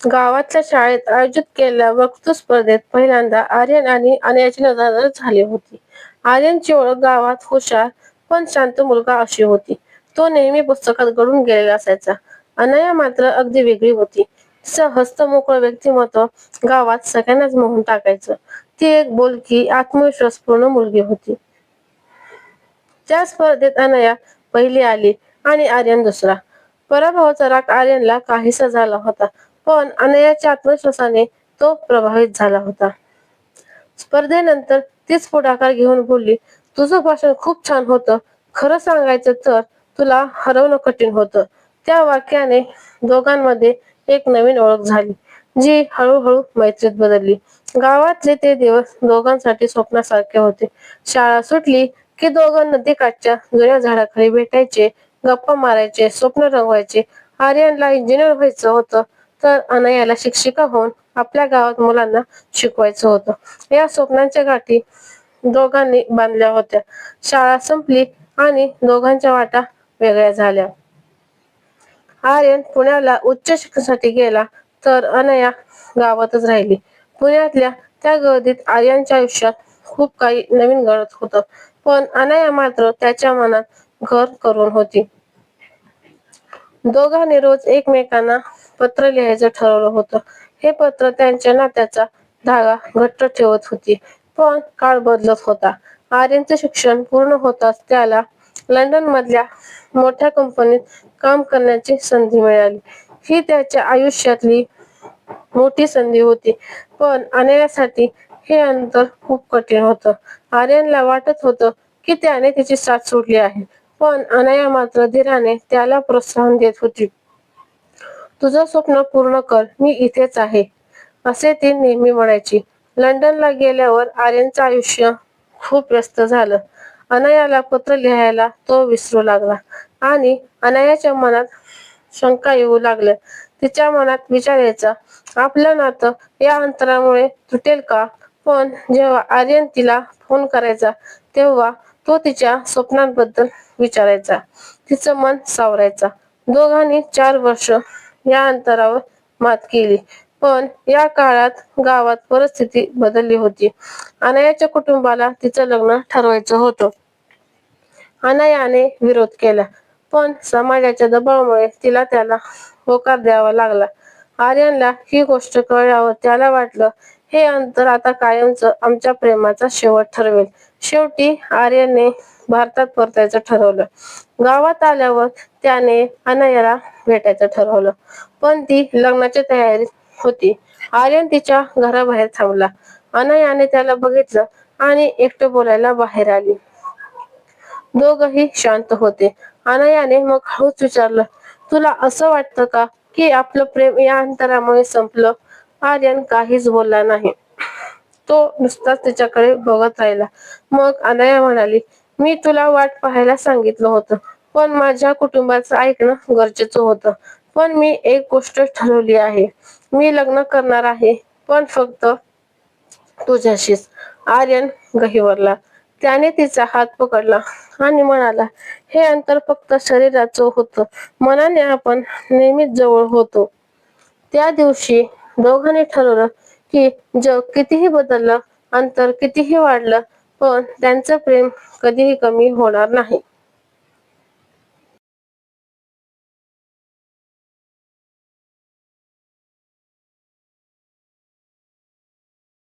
गावातल्या शाळेत आयोजित केलेल्या वक्तृत्व स्पर्धेत पहिल्यांदा आर्यन आणि अनयाची नजर झाली होती. आर्यनची ओळख गावात हुशार पण शांत मुलगा अशी होती. तो नेहमी पुस्तकात घडून गेलेला असायचा. अनया मात्र अगदी वेगळी होती. तिचं हस्तमोकळं व्यक्तिमत्व गावात सगळ्यांनाच मोहून टाकायचं. ती एक बोलकी आत्मविश्वासपूर्ण मुलगी होती. त्या स्पर्धेत अनया पहिली आली आणि आर्यन दुसरा. पराभवाचा राग आर्यनला काहीसा झाला होता पण अनयाच्या आत्मविश्वासाने तो प्रभावित झाला होता. स्पर्धेनंतर तीच पुढाकार घेऊन बोलली तुझं भाषण खूप छान होतं. खरं सांगायचं तर तुला हरवणं कठीण होतं. त्या वाक्याने दोघांमध्ये एक नवीन ओळख झाली जी हळूहळू मैत्रीत बदलली. गावातले ते दिवस दोघांसाठी स्वप्नासारखे होते. शाळा सुटली की दोघं नदीकाठच्या जुन्या झाडाखाली भेटायचे गप्पा मारायचे स्वप्न रंगवायचे. आर्यनला इंजिनियर व्हायचं होतं तर अनयाला शिक्षिका होऊन आपल्या गावात मुलांना शिकवायचं होतं. या स्वप्नांच्या गाठी दोघांनी बांधल्या होत्या. शाळा संपली आणि दोघांच्या वाटा वेगळ्या झाल्या. आर्यन पुण्याला उच्च शिक्षणासाठी गेला तर अनया गावातच राहिली. पुण्यातल्या त्या गर्दीत आर्यनच्या आयुष्यात खूप काही नवीन घडत होतं. पण अनया मात्र त्याच्या मनात घर करून होती. दोघांनी रोज एकमेकांना पत्र लिहायचं ठरवलं होतं. हे पत्र त्यांच्या नात्याचा धागा घट्ट ठेवत होती. पण काळ बदलत होता. आर्यनचं शिक्षण पूर्ण होताच त्याला लंडन मधल्या मोठ्या कंपनीत काम करण्याची संधी मिळाली. ही त्याच्या आयुष्यातली मोठी संधी होती. पण आणण्यासाठी हे अंतर खूप कठीण होतं. आर्यनला वाटत होतं की त्याने तिची साथ सोडली आहे. पण अनया मात्र धीराने त्याला प्रोत्साहन देत होती. तुझं स्वप्न पूर्ण कर मी इथेच आहे असे ती नेहमी म्हणायची. लंडनला गेल्यावर आर्यनचं आयुष्य खूप व्यस्त झालं. अनयाला पत्र लिहायला तो विसरू लागला आणि अनयाच्या मनात शंका येऊ लागल्या. तिच्या मनात विचार यायचा आपलं नातं या अंतरामुळे तुटेल का? पण जेव्हा आर्यन तिला फोन करायचा तेव्हा तो तिच्या स्वप्नांबद्दल विचारायचा. तिचं मन सावरायचा. दोघांनी चार वर्ष या अंतरावर मात केली. पण या काळात गावात परिस्थिती बदलली होती. अनायाच्या कुटुंबाला तिचं लग्न ठरवायचं होतं. अनायाने विरोध केला. पण समाजाच्या दबावामुळे तिला त्याला होकार द्यावा लागला. आर्यनला ही गोष्ट कळल्यावर त्याला वाटलं हे अंतर आता कायमचं आमच्या प्रेमाचा शेवट ठरवेल. शेवटी आर्यने भारतात परतायचं ठरवलं. गावात आल्यावर त्याने अनयाला भेटायचं ठरवलं. पण ती लग्नाच्या तयारीत होती. आर्यन तिच्या घराबाहेर थांबला. अनयाने त्याला बघितलं आणि एकटं बोलायला बाहेर आली. दोघही शांत होते. अनयाने मग हळूच विचारलं तुला असं वाटतं का की आपलं प्रेम या अंतरामुळे संपलं? आर्यन काहीच बोलला नाही. तो नुसताच तिच्याकडे बघत राहिला. मग अनया म्हणाली मी तुला वाट पाहायला सांगितलं होतं पण माझ्या कुटुंबाचं ऐकणं गरजेचं होतं. पण मी एक गोष्ट ठरवली आहे. मी लग्न करणार आहे पण फक्त तुझ्याशीच. आर्यन गहिवरला. त्याने तिचा हात पकडला आणि म्हणाला हे अंतर फक्त शरीराचं होतं. मनाने आपण नेहमीच जवळ होतो. त्या दिवशी दोघांनी ठरवलं की जग कितीही बदललं अंतर कितीही वाढलं पण त्यांचं प्रेम कधीही कमी होणार नाही.